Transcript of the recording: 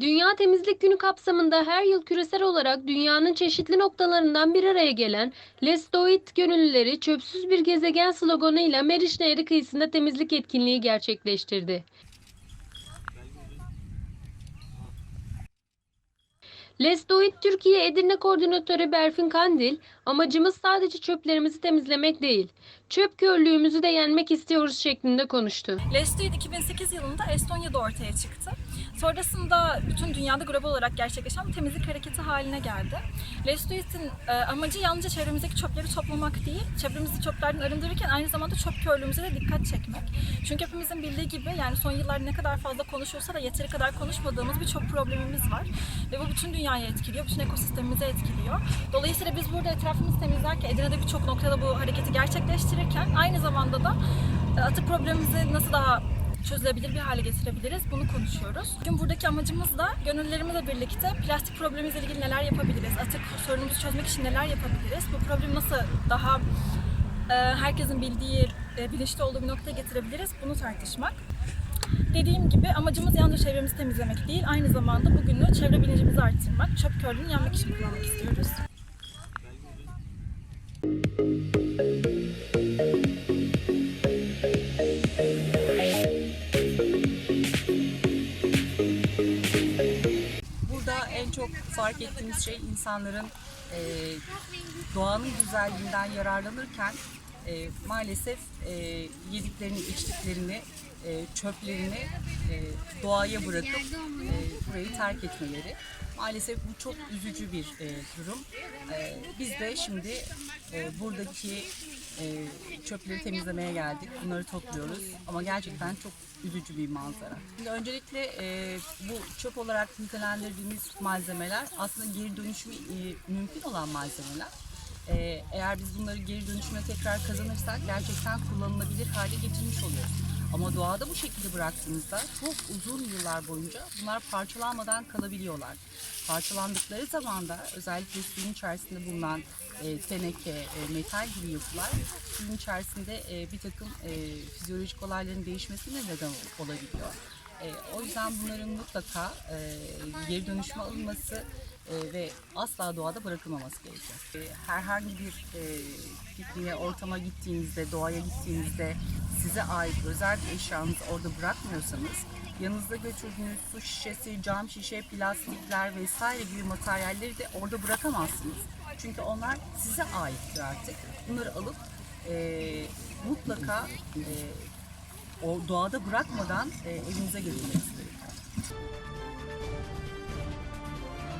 Dünya Temizlik Günü kapsamında her yıl küresel olarak dünyanın çeşitli noktalarından bir araya gelen Lestoid Gönüllüleri Çöpsüz Bir Gezegen sloganıyla Meriç Nehri kıyısında temizlik etkinliği gerçekleştirdi. Lestoid Türkiye Edirne Koordinatörü Berfin Kandil, amacımız sadece çöplerimizi temizlemek değil, çöp körlüğümüzü de yenmek istiyoruz şeklinde konuştu. Lestoid 2008 yılında Estonya'da ortaya çıktı. Sonrasında bütün dünyada global olarak gerçekleşen temizlik hareketi haline geldi. Lestoid'in e, amacı yalnızca çevremizdeki çöpleri toplamak değil, çevremizi çöplerden arındırırken aynı zamanda çöp körlüğümüze de dikkat çekmek. Çünkü hepimizin bildiği gibi yani son yıllarda ne kadar fazla konuşulsa da yeteri kadar konuşmadığımız bir çöp problemimiz var. Ve bu bütün dünyayı etkiliyor, bütün ekosistemimizi etkiliyor. Dolayısıyla biz burada etrafımızı temizlerken, Edirne'de birçok noktada bu hareketi gerçekleştirirken aynı zamanda da e, atık problemimizi nasıl daha çözülebilir bir hale getirebiliriz. Bunu konuşuyoruz. Bugün buradaki amacımız da gönüllerimizle birlikte plastik problemimizle ilgili neler yapabiliriz? Atık sorunumuzu çözmek için neler yapabiliriz? Bu problemi nasıl daha e, herkesin bildiği, e, bilinçli olduğu bir noktaya getirebiliriz? Bunu tartışmak. Dediğim gibi amacımız yalnızca çevremizi temizlemek değil, aynı zamanda bugünü çevre bilincimizi arttırmak, çöp körlüğünü yenmek için kullanmak istiyoruz. Burada fark ettiğimiz şey insanların e, doğanın güzelliğinden yararlanırken e, maalesef e, yediklerini, içtiklerini, e, çöplerini e, doğaya bırakıp e, burayı terk etmeleri. Maalesef bu çok üzücü bir e, durum. E, biz de şimdi e, buradaki e, çöpleri temizlemeye geldik. Bunları topluyoruz ama gerçekten çok üzücü bir manzara. Şimdi öncelikle e, bu çöp olarak nitelendirdiğimiz malzemeler aslında geri dönüşümü e, mümkün olan malzemeler. E, eğer biz bunları geri dönüşüme tekrar kazanırsak gerçekten kullanılabilir hale getirmiş oluyoruz. Ama doğada bu şekilde bıraktığımızda çok uzun yıllar boyunca bunlar parçalanmadan kalabiliyorlar. Parçalandıkları zaman da özellikle suyun içerisinde bulunan e, teneke, e, metal gibi yapılar suyun içerisinde e, bir takım e, fizyolojik olayların değişmesine neden olabiliyor. E, o yüzden bunların mutlaka e, geri dönüşüme alınması e, ve asla doğada bırakılmaması gerekiyor. E, herhangi bir e, pikniğe, ortama gittiğinizde, doğaya gittiğinizde size ait özel bir eşyanızı orada bırakmıyorsanız yanınızda götürdüğünüz su şişesi, cam şişe, plastikler vesaire gibi materyalleri de orada bırakamazsınız. Çünkü onlar size aittir artık. Bunları alıp e, mutlaka e, o doğada bırakmadan e, evinize götürmelisiniz.